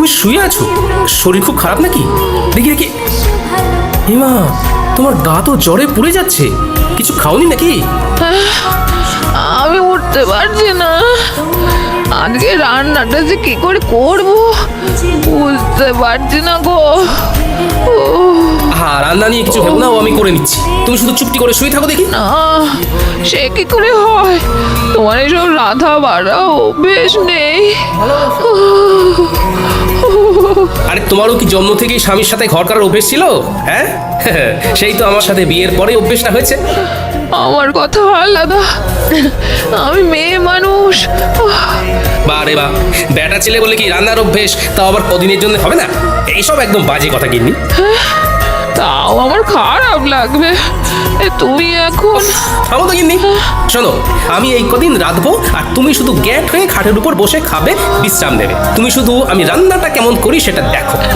তুমি শুয়ে আছো? শরীর খুব খারাপ নাকি? দেখি দেখি। হিমা, তোমার গা তো জ্বরে পুড়ে যাচ্ছে। কিছু খাওনি নাকি? আমি উঠতে পারছি না। আজকে রান্নাটা যে কি করে করব? বুঝতে পারছি না গো। নিয়ে কিছু ভেবো না ও আমি করে নিচ্ছি। তুমি শুধু চুপটি করে শুয়ে থাকো দেখি। না সে কি করে হয়? তোমার এসব রাধা বাড়া অভ্যেস নেই। আরে তোমারও কি জন্ম থেকেই স্বামীর সাথে ঘর করার অভ্যেস ছিল? হ্যাঁ? সেই তো আমার সাথে বিয়ের পরে অভ্যেসটা হয়েছে। আমার কথা আলাদা। আমি মেয়ে মানুষ। বা রে বা বেটা ছেলে বলে কি রান্নার অভ্যেস? তাও আবার কদিনের জন্য হবে না? এইসব একদম বাজে কথা কিনি তাও আমার খারাপ লাগবে। এ তুমি এখন থামো তো গিন্নি। শোনো আমি এই কদিন রাঁধবো আর তুমি শুধু গ্যাট হয়ে খাটের উপর বসে খাবে বিশ্রাম দেবে তুমি শুধু আমি রান্নাটা কেমন করি সেটা দেখো।